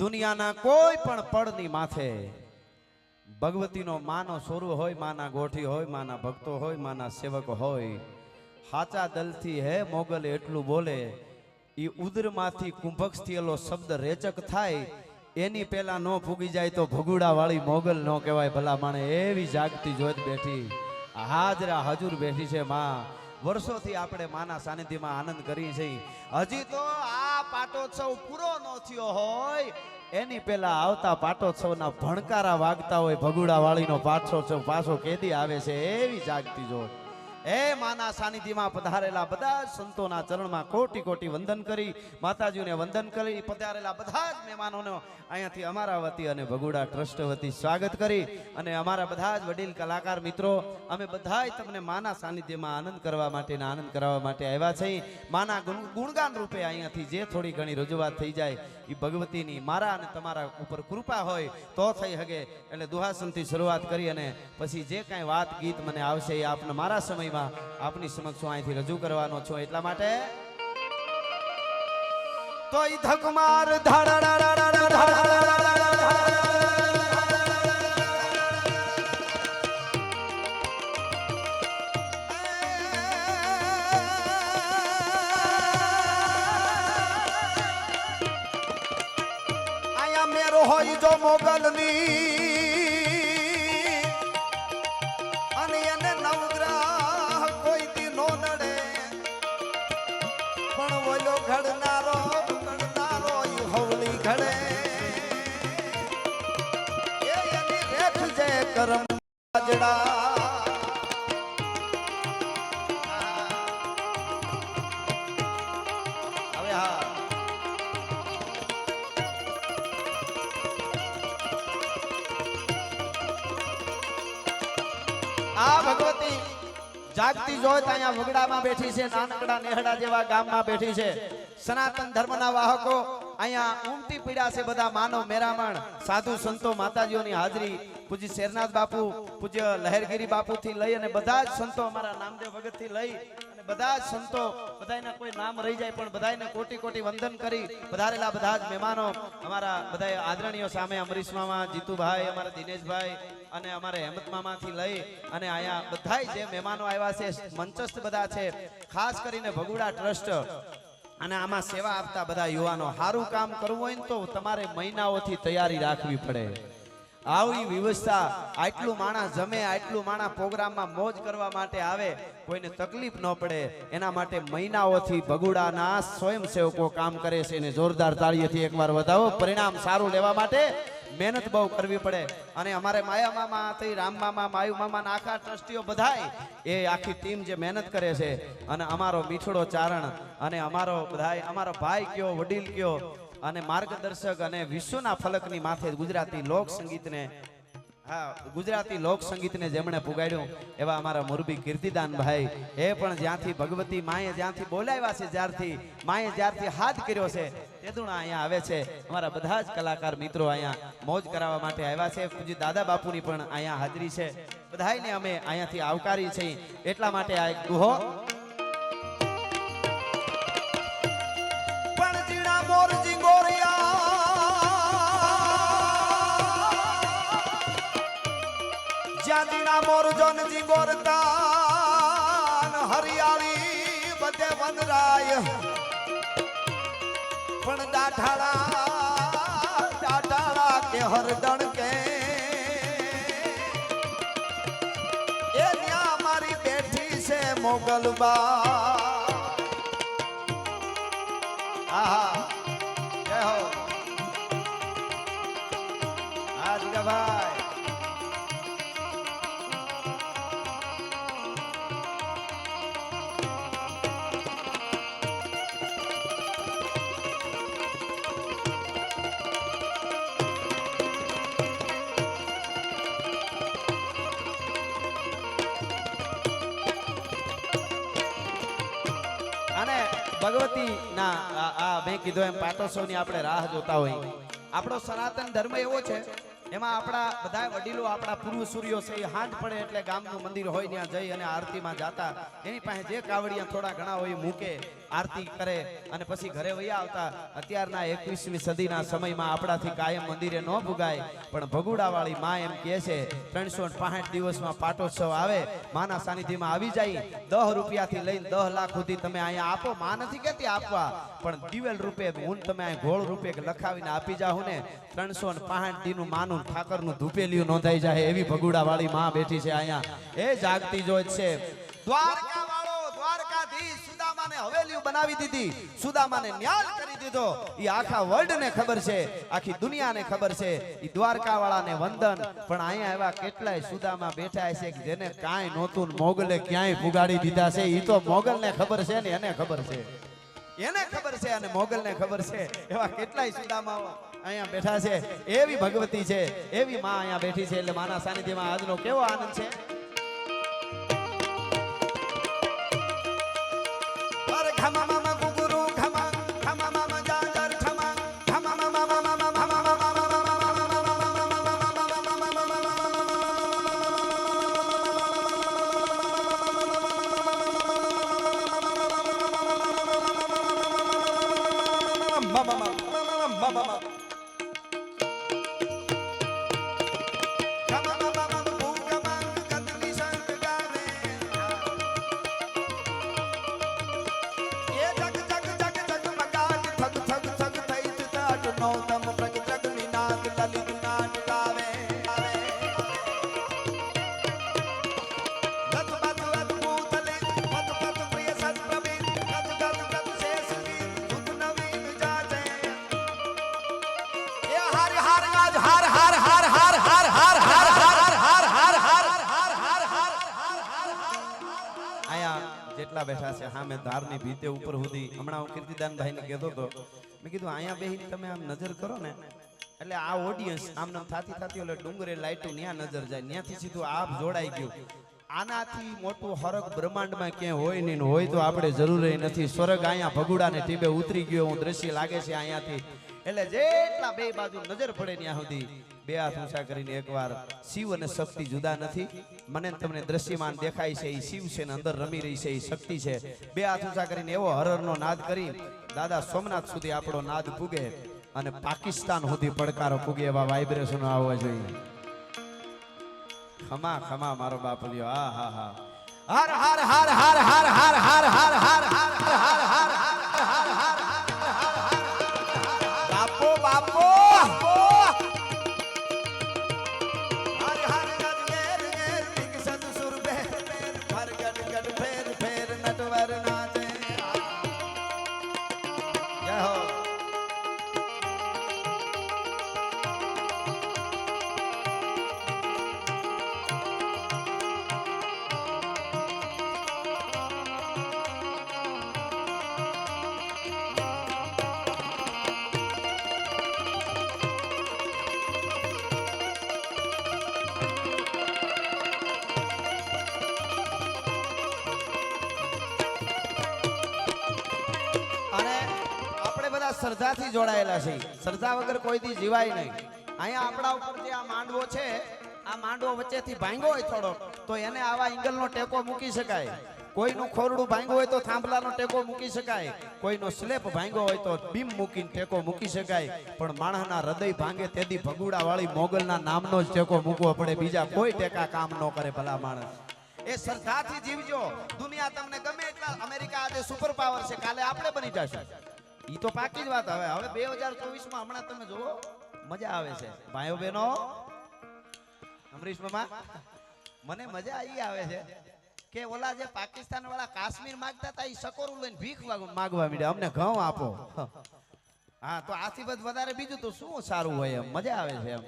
દુનિયાના કોઈ પણ પડની માથે ભગવતીનો માનો સોરુ હોય, માના ગોઠી હોય, માના ભક્તો હોય, માના સેવક હોય, હાચા દલથી હે મોગલ એટલું બોલે એ ઉદરમાંથી કુંભક્ષ થયેલો શબ્દ રેચક થાય, એની પેલા ન ફૂગી જાય તો ભગુડા વાળી મોગલ ન કહેવાય, ભલા માણે એવી જાગતી જોત બેઠી. હાજરા હજુર બેઠી છે માં. વર્ષોથી આપણે માના સાનિધ્યમાં આનંદ કરીએ છીએ. હજી તો આ પાટોત્સવ પૂરો ન થયો હોય, એની પેલા આવતા પાટોત્સવના ભણકારા વાગતા હોય ભગુડા વાળીનો પાટોત્સવ પાછો કેદી આવે છે, એવી જાગતી જોત એ માના સાનિધિમાં પધારેલા બધા સંતોના ચરણમાં કોટી કોટી વંદન કરી માતાજીને વંદન કરી, પધારેલા બધા જ મહેમાનોને અહીંયાથી અમારા વતી અને ભગુડા ટ્રસ્ટ વતી સ્વાગત કરી. અને અમારા બધા જ વડીલ કલાકાર મિત્રો, અમે બધાય તમને માના સાનિધ્યમાં આનંદ કરવા માટે ને આનંદ કરાવવા માટે આવ્યા છીએ માના ગુણ- ગુણગાન રૂપે અહીંયાથી જે થોડી ઘણી રજૂઆત થઈ જાય એ ભગવતીની મારા અને તમારા ઉપર કૃપા હોય તો થઈ શકે એટલે દુહાસનથી શરૂઆત કરી અને પછી જે કાંઈ વાત ગીત મને આવશે એ આપને મારા સમયમાં આપની સમક્ષ અહીંથી રજૂ કરવાનો છું. એટલા માટે તો ઈ ધકમાર મેરો હોય જો મોગલની અને એને આ ભગવતી જાગતી જોત અહીંયા વગડામાં બેઠી છે, નાનકડા નેહડા જેવા ગામમાં બેઠી છે. સનાતન ધર્મના વાહકો અહીંયા ઉમટી પીડા છે બધા માનવ મેરામણ, સાધુ સંતો માતાજીઓની હાજરી, પૂજ્ય શેરનાથ બાપુ, પૂજ્ય લહેરગીરી બાપુ થી લઈ અને બધા જ સંતો અમારા નામદેવ ભગતથી લઈ બધા જ સંતો, બધાયના કોઈ નામ રહી જાય પણ બધાને કોટી કોટી વંદન કરી, પધારેલા બધા જ મહેમાનો, અમારા બધા આદરણીયો સામે અમરીશ મામા, જીતુભાઈ, અમારા દિનેશભાઈ અને અમારે હેમંત મામાથી લઈ અને અહીંયા બધાય જે મહેમાનો આવ્યા છે, મંચસ્થ બધા છે, ખાસ કરીને ભગુડા ટ્રસ્ટ. અને આમાં સેવા આપતા બધા યુવાનો સારું કામ કરવું હોય ને તો તમારે મહિનાઓથી તૈયારી રાખવી પડે. આવી વ્યવસ્થા, આટલું માણસ જમે, આટલું માણસ પ્રોગ્રામમાં મોજ કરવા માટે આવે, કોઈને તકલીફ ન પડે. એના માટે મહિનાઓથી ભગુડાના સ્વયંસેવકો કામ કરે છે અને જોરદાર તાળીઓથી એકવાર વધાવો. પરિણામ સારું લેવા માટે મહેનત બહુ કરવી પડે. અને અમારે માયા મામા થઈ, રામ મામા, માયુ મામા આખા ટ્રસ્ટીઓ બધાય, એ આખી ટીમ જે મહેનત કરે છે. અને અમારો મીઠડો ચારણ, અને અમારો બધાય, અમારો ભાઈ કયો, વડીલ કયો, અને માર્ગદર્શક અને વિશ્વના ફલકની માથે ગુજરાતી લોક સંગીતને હા, ગુજરાતી લોક સંગીતને જેમણે પુગાડ્યું, એવા અમારા મોરબી કીર્તિદાન ભાઈ એ પણ જ્યાંથી ભગવતી માએ જ્યાંથી બોલાવ્યા છે, જ્યારથી માએ જ્યારથી હાથ કર્યો છે, તેદુણા અહીંયા આવે છે. અમારા બધા જ કલાકાર મિત્રો અહીંયા મોજ કરાવવા માટે આવ્યા છે. પૂજી દાદા બાપુની પણ અહીંયા હાજરી છે. બધાયને અમે અહીંયાથી આવકારી છે. એટલા માટે આ એક દુહો જ્યાં મોરજન મોર જોન જીંગોરતાન હરિયાળી બધે વનરાય. પણ ડાઠાળા ડાઠાળા કે હરદણ કે? એ ત્યાં મારી બેઠી છે મોગલબા આહા, જય હો. આજ જીગાભાઈ ભગવતી ના આ- મેં કીધું એમ પાટોત્સવની આપણે રાહ જોતા હોય. આપણો સનાતન ધર્મ એવો છે એમાં આપણા બધા વડીલો, આપણા પૂર્વ સૂર્યો છે, એ હાથ પડે એટલે ગામનું મંદિર હોય ત્યાં જઈ અને આરતીમાં જાતા. એની પાસે જે કાવડિયા થોડા ઘણા હોય મૂકે, આરતી કરે અને પછી ઘરે વયા આવતા. અત્યારના એકવીસમી સદીના સમયમાં આપણાથી કાયમ મંદિરે ન ભૂગાય પણ ભગુડાવાળી માં એમ કહે છે, ત્રણસો પાંઠ દિવસમાં પાટોત્સવ આવે, માના સાનિધ્યમાં આવી જાય. દહ રૂપિયાથી લઈને દહ લાખ સુધી તમે અહીંયા આપો. માં નથી કહેતી આપવા, પણ દિવેલ રૂપે હું તમે અહીં ગોળ રૂપે લખાવીને આપી જાઓ ને ત્રણસો ને પાંઠ દીનું માનું ઠાકરનું ધૂપેલિયું નોંધાઈ જાય એવી ભગુડાવાળી માં બેઠી છે અહીંયા. એ જાગતી જોત છે. દ્વારકા વાળો ને ખબર છે. વંદન. પણ અહીંયા એવા કેટલાય સુદામા બેઠા છે કે જેને કાંઈ નહોતું મોગલે ક્યાંય પુગાડી દીધા છે. એ તો મોગલને ખબર છે ને એને ખબર છે. એને ખબર છે અને મોગલને ખબર છે. એવા કેટલાય સુદામાઓ અહીંયા બેઠા છે. એવી ભગવતી છે. એવી માં અહીંયા બેઠી છે એટલે માના સાનિધ્યમાં આજનો કેવો આનંદ છે? અરે Mama, mama. જેટલા બેઠા છે. સામે ધારની ભીતે ઉપર સુધી હમણાં હું કીર્તિદાનભાઈ ને કહેતો હતો. મેં કીધું, અહીંયા બેહીને તમે આમ નજર કરો ને. એટલે આ ઓડિયન્સ આમ થાતી થાતી ઓલે ડુંગરે લાઈટું ન્યા નજર જાય. ન્યાથી સીધું આપ જોડાઈ ગયું. આનાથી મોટું હરક બ્રહ્માંડમાં ક્યાંય હોય નહીં હોય તો આપણે જરૂરી નથી. સ્વર્ગ અહીંયા ભગુડાને ટીબે ઉતરી ગયો. હું દ્રશ્ય લાગે છે અહીંયાથી. એટલે જેટલા બે બાજુ નજર પડે ત્યાં સુધી બે હાથ ઊંચા કરીને એકવાર શિવ અને શક્તિ જુદા નથી મને તમને દ્રશ્યમાન દેખાય છે એ શિવ છે ને અંદર રમી રહી છે એ શક્તિ છે બે હાથ ઊંચા કરીને એવો હરરનો નાદ કરી દાદા સોમનાથ સુધી આપણો નાદ પૂગે અને પાકિસ્તાન સુધી પડકારો પૂગે એવા વાઇબ્રેશનો આવવા જોઈએ ખમા ખમા મારો બાપ લ્યો આ હા હા હર હર હર હર હાર હાર હાર હાર હાર હાર હાર હાર હાર શ્રદ્ધાથી જોડાયેલા છે. શ્રદ્ધા વગર કોઈ દી જીવાય નહીં. અહીંયા આપણા ઉપર જે આ માંડવો છે, આ માંડવો વચ્ચેથી ભાંગ્યો હોય થોડો તો એને આવા એંગલનો ટેકો મૂકી શકાય. કોઈનું ખોરડું ભાંગ્યું હોય તો થાંભલાનો ટેકો મૂકી શકાય. કોઈનો સ્લેપ ભાંગ્યો હોય તો બીમ મૂકીને ટેકો મૂકી શકાય. પણ માણસના હૃદય ભાંગે તેથી ભગુડાવાળી મોગલના નામનો જ ટેકો મૂકવો પડે. બીજા કોઈ ટેકા કામ ન કરે ભલા માણસ. એ શ્રદ્ધાથી જીવજો. દુનિયા તમને ગમે એટલા અમેરિકા આજે સુપર પાવર છે. કાલે આપણે બની જશું. ઈ તો પાકી જ વાત હવે. હવે બે હજાર ચોવીસમાં હમણાં તમે જોવો મજા આવે છે. ભાઈઓ બહેનો, અમરીશ મામા, મને મજા આવી આવે છે કે ઓલા જે પાકિસ્તાન વાળા કાશ્મીર માંગતા હતા એ સકોરું લઈને ભીખ માગવા માંડ્યા. અમને ઘઉં આપો. હા, તો આથી વધારે. બીજું તો શું સારું હોય એમ. મજા આવે છે એમ.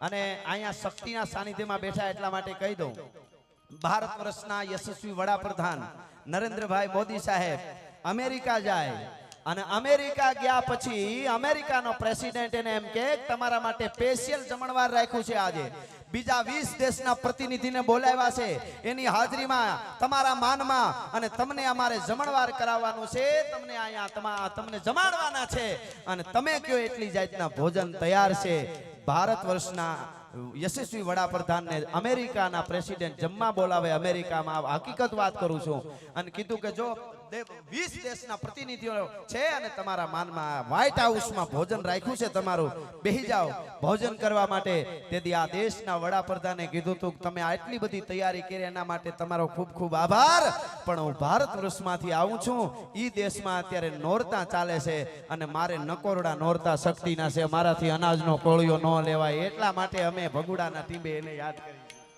અને અહીંયા શક્તિના સાનિધ્યમાં બેઠા એટલા માટે કહી દઉં. ભારત વર્ષના યશસ્વી વડાપ્રધાન નરેન્દ્રભાઈ મોદી સાહેબ, અમેરિકા જાય. અને અમેરિકા ગયા પછી અમેરિકાનો પ્રેસિડેન્ટ એને એમ કે, તમારા માટે સ્પેશિયલ જમણવાર રાખ્યું છે આજે. બીજા વીસ દેશના પ્રતિનિધિને બોલાવ્યા છે. એની હાજરીમાં, તમારા માનમાં અને તમને અમારે જમણવાર કરાવવાનું છે. તમને અહીંયા તમા- તમને જમાડવાના છે. અને તમે કયો એટલી જાતના ભોજન તૈયાર છે? ભારત વર્ષના યશસ્વી વડાપ્રધાનને અમેરિકાના પ્રેસિડેન્ટ જમવા બોલાવે, અમેરિકામાં હકીકત વાત કરું છું. અને કીધું કે, જો વીસ દેશના પ્રતિનિધિઓ છે અને તમારા માનમાં વ્હાઇટ હાઉસમાં ભોજન રાખ્યું છે તમારું. બેહી જાઓ. ભોજન કરવા માટે તેથી આ દેશના વડાપ્રધાને કીધું હતું તમે આટલી બધી તૈયારી કરી, એના માટે તમારો ખૂબ ખૂબ આભાર. પણ હું ભારત વર્ષમાંથી આવું છું. ઈ દેશમાં અત્યારે નોરતા ચાલે છે અને મારે નકોરડા નોરતા શક્તિના છે. મારાથી અનાજનો કોળિયો ન લેવાય. એટલા માટે અમે ભગુડાના ટીમે એને યાદ કરી